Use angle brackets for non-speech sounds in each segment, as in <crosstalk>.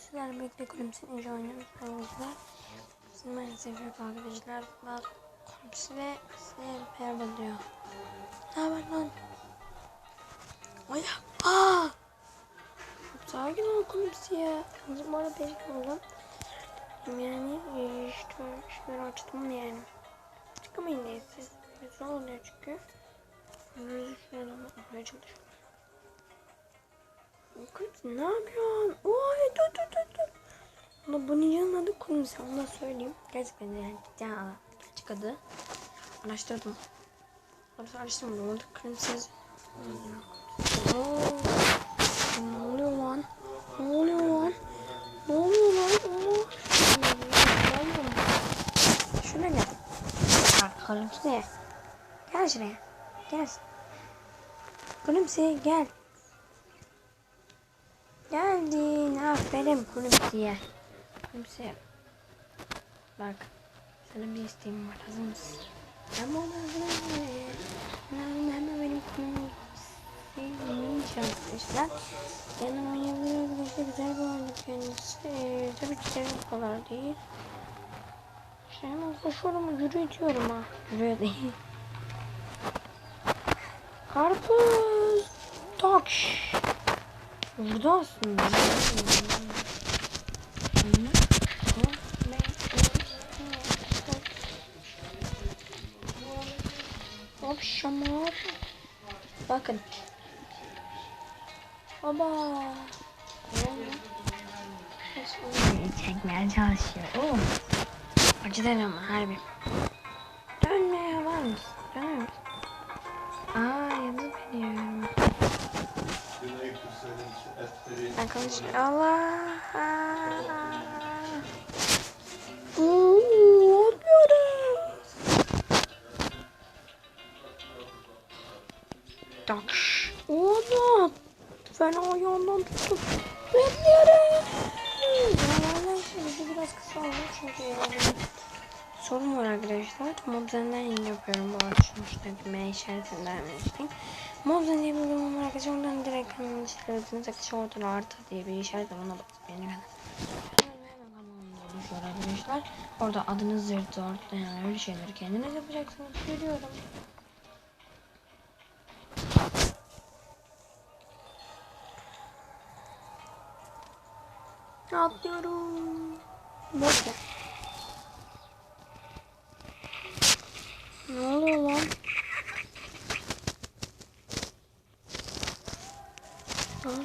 Sizlerle birlikte kulübümüzün ince oynuyoruz arkadaşlar. Bizim maalesef yok arkadaşlar. Bak kulübüsü ve size merhaba diyor. Ne haber lan? Ayak. Aa! Sakin ol kulübüsü ya. Bu arada benim oldum. Yani e, işte şunları açtım yani. Çıkamayın diye siz. Zor oluyor çünkü. Bunları şuradan yapmaya çalışıyorum. Kız ne yapıyorsun? Oy dur dur dur dur. Ama bunun yanının adı Kumse onu da söyleyeyim. Gerçekten yani ya, gerçek adı. Araştırdım. Orası araştırmadım. Orada Kumse. Ne oluyor lan? Ne oluyor lan? Ne oluyor lan? Şuna gel. Bak Kumse. Gel şuraya. Gel. Kumse gel. Geldin. Aferin Kulüpsi'ye. Kulüpsi. Bak. Sana bir isteğim var. Hazır mısın? Ama onu hazır Hemen hemen benim Kulüpsi'nin çalışmışlar. Yanım oynayabilir arkadaşlar. Güzel bir oyuncu kendisi. Ee, tabii ki de kadar değil. İşte hemen koşuyorum. Yürütüyorum ha. Yürüyor değil. Karpuz. Takş. Burada aslında. Hop şamar. Bakın. Baba. Çekmeye çalışıyor. Oo. Acıdan ama harbi. Arkadaşlar Allah. Uuu, yapıyoruz. Takş. Oğlum. Fena ayağından tuttum. Yapıyoruz. Normalde şimdi biraz kısa oldu çünkü yani sorun var arkadaşlar. Mobzen'den yeni yapıyorum bu. Sonuçta bir M işaretinden vermiştim. Mobzen diye bir uygulama var arkadaşlar. Oradan direkt hemen işaretiniz arkadaşlar oradan artı diye bir işaret var. Ona basıp yeni. Düşüyor arkadaşlar. Orada adınız zırtı orta yani öyle şeyleri kendiniz yapacaksınız. Görüyorum. Atlıyorum. Boş Ne oluyor lan? Ne oluyor?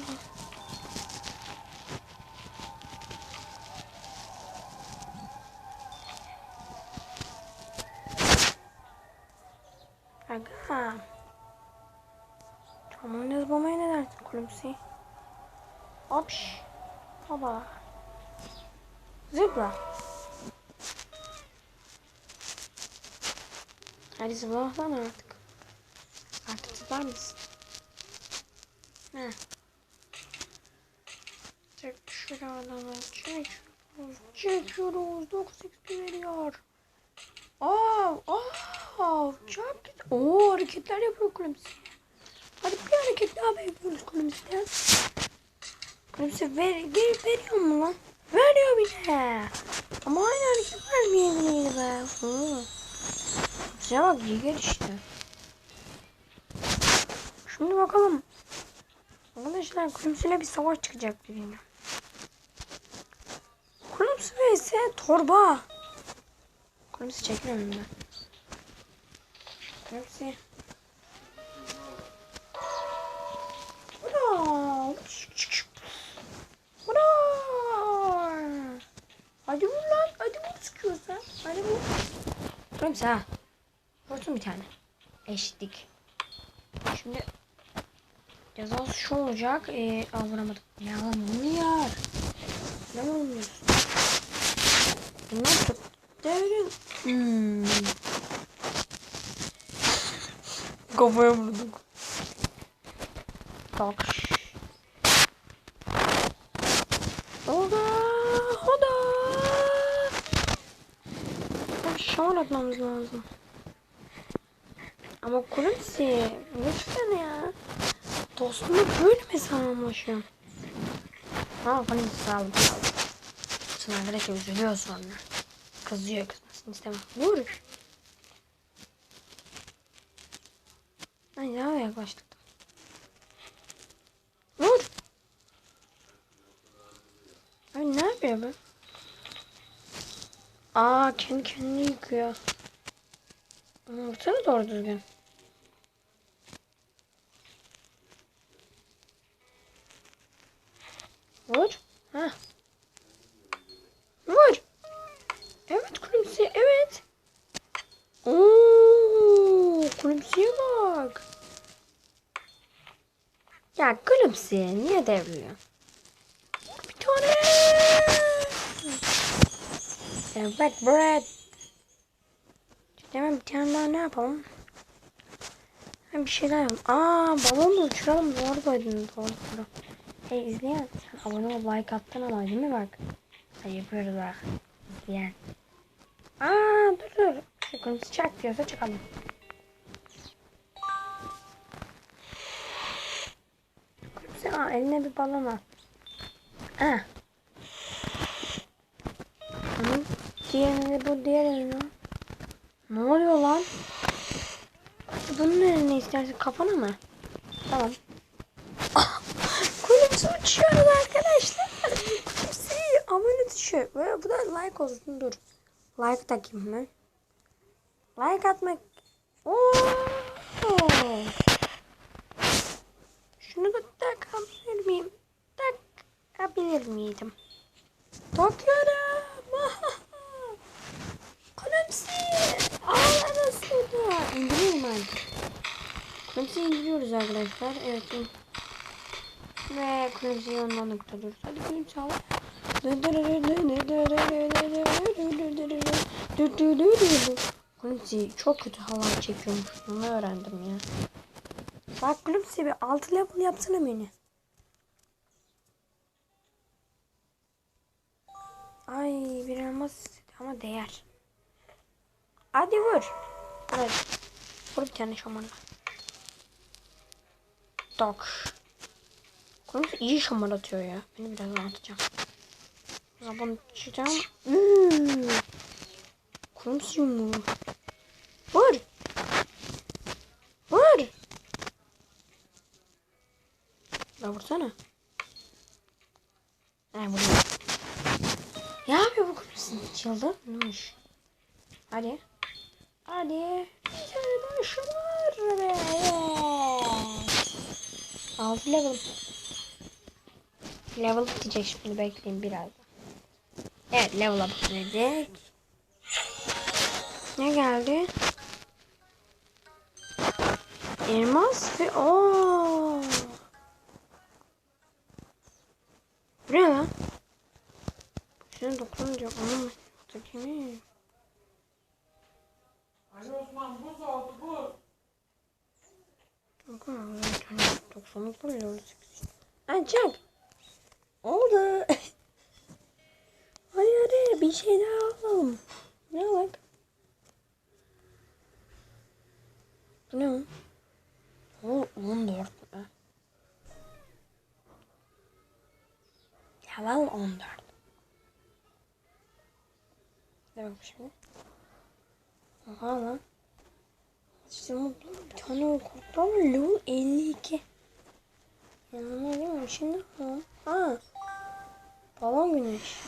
Aga. Tamam ne zıplamaya ne dersin kulüpsi? Hopş. Baba. Zıpla. Hadi lan artık. Artık zıplar mısın? Heh. Çek şuradan çek. Çekiyoruz. 9 XP veriyor. Oh, oh, çok güzel. Oo, hareketler yapıyor kulübüsü. Hadi bir hareket daha yapıyoruz kulübüsü. Kulübüsü ver, ver, veriyor mu lan? Veriyor bile. Ama aynı hareket vermeyebilirdi be. Hı. Size bak gelişti. Şimdi bakalım. Arkadaşlar kulübüsüyle bir savaş çıkacak birine. Kulübüsü vs torba. Kulübüsü çekmiyorum ben. Ura! Hadi vur lan. Hadi vur sıkıyorsan. Hadi vur. Kulübüsü ha. Vursun bir tane. Eşitlik. Şimdi cezası şu olacak. Ee, aa vuramadım. Ya oluyor? Ne olmuyor? Bunlar tut. Devrin. Hmm. Kafaya vurduk. Tak. Oda. Oda. Şaman atmamız lazım. Ama kulüpsi. Lütfen ya. Dostumla böyle mi sarılmışım? Ha kulüpsi sağ olun. yapmasın arkadaşlar üzülüyor sonra. Kızıyor kızmasını istemem. Vur. Ay daha yaklaştık. Vur. Ay ne yapıyor bu? Aa kendi kendini yıkıyor. Vursana doğru düzgün. Vur. Ha. Vur. Evet kulüpsi evet. Oo, kulüpsiye bak. Kulüpsi niye devriyor? Bir tane. Evet Brad. Hemen bir tane daha ne yapalım? Hemen bir şeyler yapalım. Aa balonu uçuralım. Doğru koydun. Doğru doğru. Hey izleyen sen abone ol like attın ama değil mi bak? Hadi yapıyoruz bak. İzleyen. Aa dur dur. Kırmızı çak diyorsa çıkalım. Kırmızı aa eline bir balon al. Ha. Hı. Diğerini bu diğer eline. Ne oluyor lan? Bunun eline istersen kafana mı? Tamam. <laughs> Kulüpsü uçuyoruz arkadaşlar. Kulüpsü abone düşüyor. Ve bu da like olsun dur. Like takayım ben. Like atmak. Oo. Şunu da miyim? Takabilir miydim? Takıyorum. <laughs> Kulüpsü. Ağlar nasıldı? İndiriyorum artık. Kulüpsü indiriyoruz arkadaşlar. Evet. ve kulüpsi yanından nokta dur. Hadi kulüpsi al. Kulüpsi çok kötü halay çekiyormuş. Bunu öğrendim ya. Bak kulüpsi bir 6 level yapsana beni. Ay bir elmas ama değer. Hadi vur. Hadi. Vur bir tane şamanla. Dok. Konusu iyi şamar atıyor ya. Beni birazdan atacağım. Zaman çıkacağım. Hmm. Konusu mu? Vur. Vur. La vursana. Ay vuruyor. Ne yapıyor bu konusu? Çıldırmış. Hadi. Hadi. Daha şamar be. Altı level. Level bitecek şimdi bekleyin biraz. Evet level'a bitecek. Ne geldi? Elmas ve ooo. Bu ne lan? Şuna dokununca onu? Bakayım. Ali Osman buz oldu buz. Bakın 90'lık bile 18. Ancak oldu. Hadi hadi bir şey daha alalım. Ne bak? Bu ne o? O 14 mü? Level 14. Ne bak şimdi? Aha lan. İşte bir tane kurtlar var. Level 52. Yanına değil mi? Şimdi ha. Ha. Balon güneş.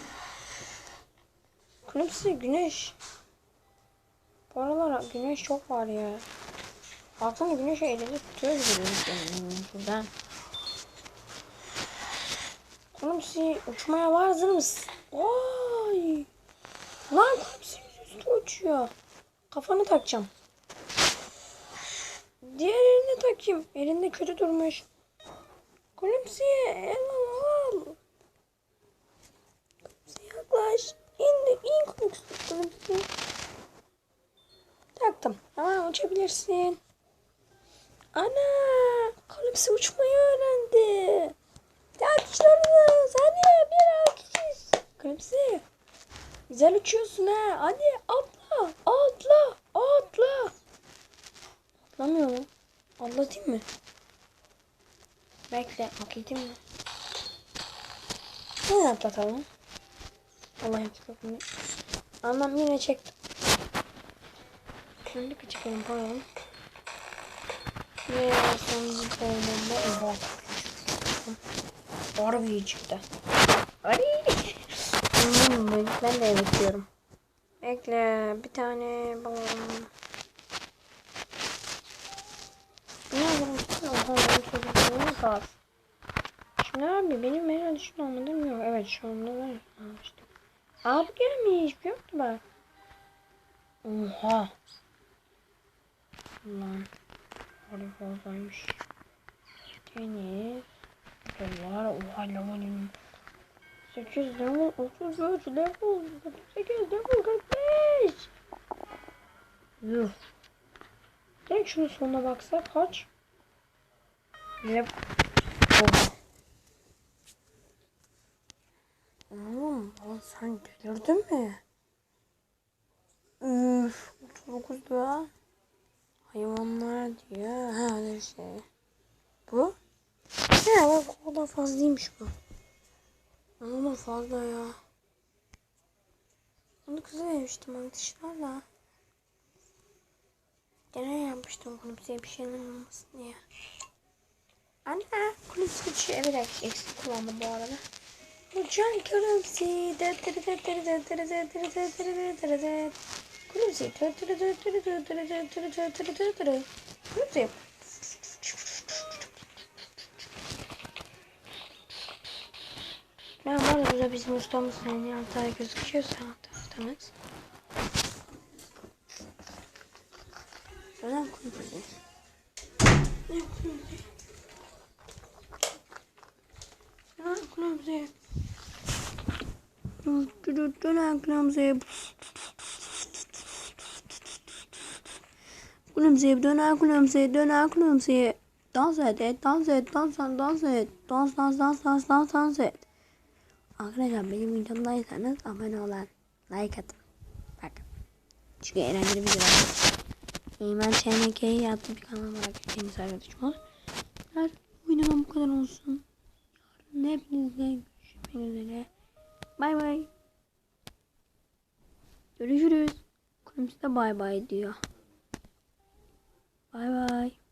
Klipsi güneş. Bu aralar güneş çok var ya. Baksana güneşi elinde tutuyor gibi şuradan. Klipsi uçmaya var hazır mısın? Oy. Lan Klipsi üstü uçuyor. Kafanı takacağım. Diğer eline takayım. Elinde kötü durmuş. Gülümseye el al. Gülümseye yaklaş. İn, in gülümseye. Taktım. Tamam uçabilirsin. Ana! Gülümseye uçmayı öğrendi. Alkışlarınız. Hadi bir alkış. Gülümseye. Güzel uçuyorsun ha. Hadi atla. Atla. Atla. Atlamıyor mu? Atlatayım mı? Bekle. Atlatayım mı? Ne atlatalım? Allah'ım sıkıntı. Anlam yine çektim. Kendi küçüklüğüm pardon. Ve sonuncu bölümünde oha. Harbi çıktı. Ay. Ben de evet diyorum. Bekle bir tane bakalım. Ne yapalım? Şimdi abi benim herhalde şunu almadım yok. Evet şu anda var. Almıştım. Aa bu gelmiş. Yoktu bak. Oha. Lan. Harbi fazlaymış. Deniz. Dolar. Oha lavanin. 8 level 33 level 8 level 45. Yuh. Direkt şunun sonuna baksak kaç? Level. Oha. Oğlum sen delirdin mi? Üf, 39 lira. Hayvanlar diyor. Ha öyle şey. Bu? Bak o da fazlaymış bu. Ama fazla ya. Onu kıza vermiştim arkadaşlarla. Gene yapmıştım kulüpsiye bir şeyler olmasın diye. Anne bir şey evet eksik kullandım bu arada. Uçan kulüpsi. Kulüpsi. Kulüpsi. Ben var burada bizim ustamız yani altay gözüküyorsa ustamız. Neden kulüpsi? Ne? Neden kulüpsi? Dönen kulüpsi. Kulüpsi, dönen kulüpsi, dönen kulüpsi. Dans et, dans et, dans dans et. Dans, dans, dans, dans, dans, dans et. Arkadaşlar benim videomdaysanız abone olan like atın. Bak. Çünkü eğlenceli videolar. Eymen TNK'yi yaptı bir kanal var. Kendisi arkadaşım var. Her videodan bu kadar olsun. Yarın hepinizle görüşmek üzere. Bay bay. Görüşürüz. Kulümsü de bay bay diyor. Bay bay.